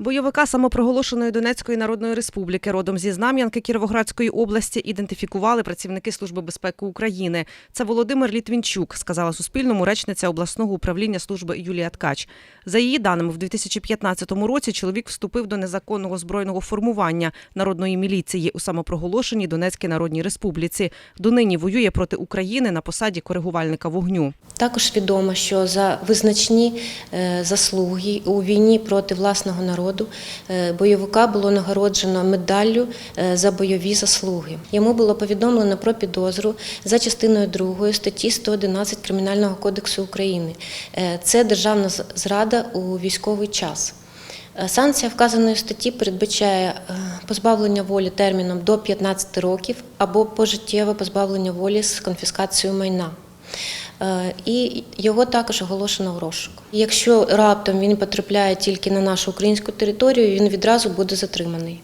Бойовика самопроголошеної Донецької Народної Республіки родом зі Знам'янки Кіровоградської області ідентифікували працівники Служби безпеки України. Це Володимир Літвінчук, сказала Суспільному речниця обласного управління служби Юлія Ткач. За її даними, в 2015 році чоловік вступив до незаконного збройного формування народної міліції у самопроголошеній Донецькій Народній Республіці. Донині воює проти України на посаді коригувальника вогню. Також відомо, що за визначні е, заслуги у війні проти власного народу е, бойовика було нагороджено медаллю е, за бойові заслуги. Йому було повідомлено про підозру за частиною 2 статті 111 Кримінального кодексу України. Е, Це державна зрада у військовий час. Санкція вказаної статті передбачає позбавлення волі терміном до 15 років або пожиттєве позбавлення волі з конфіскацією майна. Е, І його також оголошено в розшук. Якщо раптом він потрапляє тільки на нашу українську територію, він відразу буде затриманий.